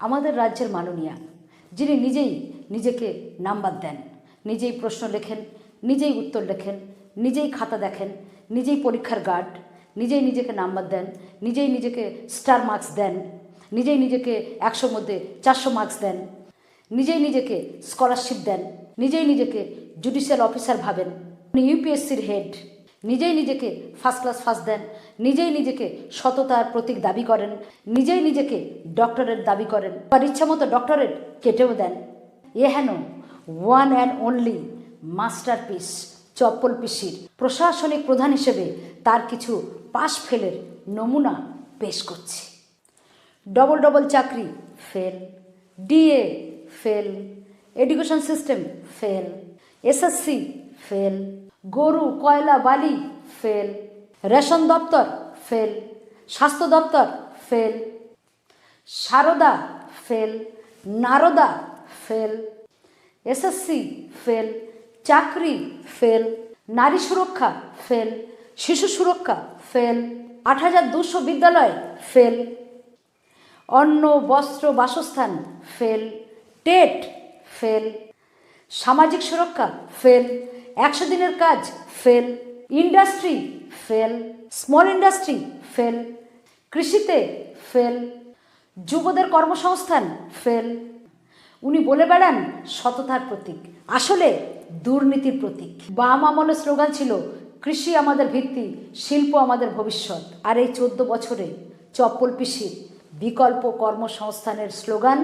আমাদের রাজ্যের মাননীয়া, যিনি নিজেই নিজেকে নাম্বার দেন, নিজেই প্রশ্ন লেখেন, নিজেই উত্তর লেখেন, নিজেই খাতা দেখেন, নিজেই পরীক্ষার গার্ড নিজেই নিজেকে নাম্বার দেন, নিজেই নিজেকে স্টার মার্কস দেন, নিজেই নিজেকে একশোর মধ্যে চারশো মার্কস দেন, নিজেই নিজেকে স্কলারশিপ দেন, নিজেই নিজেকে জুডিশিয়াল অফিসার ভাবেন। উনি ইউপিএসসির হেড নিজেই নিজেকে ফার্স্ট ক্লাস ফার্স্ট দেন নিজেই নিজেকে সততার প্রতীক দাবি করেন, নিজেই নিজেকে ডক্টরেট দাবি করেন আর ইচ্ছা মতো ডক্টরেট কেটেও দেন। এ হেন one and only master piece চপ্পল পিসির, প্রশাসনিক প্রধান হিসেবে তার কিছু পাশ ফেলের নমুনা পেশ করছি। ডবল ডবল চাকরি fail DA fail education system fail SSC fail গরু, কয়লা, বালি, ফেল। রেশন দপ্তর, ফেল। স্বাস্থ্য দপ্তর, fail. Saradha, fail. Narada, fail. SSC, fail. চাকরি, ফেল। নারী সুরক্ষা, ফেল। শিশু সুরক্ষা, ফেল। আট হাজার দুশো বিদ্যালয়, ফেল। অন্ন, বস্ত্র, বাসস্থান, ফেল। TET, fail. সামাজিক সুরক্ষা, ফেল। একশো দিনের কাজ fail industry fail small industry fail কৃষিতে ফেল যুবদের কর্মসংস্থান ফেল উনি বলে বেড়ান, সততার প্রতীক। আসলে দুর্নীতির প্রতীক। বাম আমলের স্লোগান ছিল, কৃষি আমাদের ভিত্তি, শিল্প আমাদের ভবিষ্যৎ। আর এই চোদ্দ বছরে চপ্পল পিসির বিকল্প কর্মসংস্থানের স্লোগান,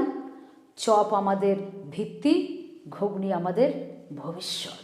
চপ আমাদের ভিত্তি, ঘুগনি আমাদের ভবিষ্যৎ।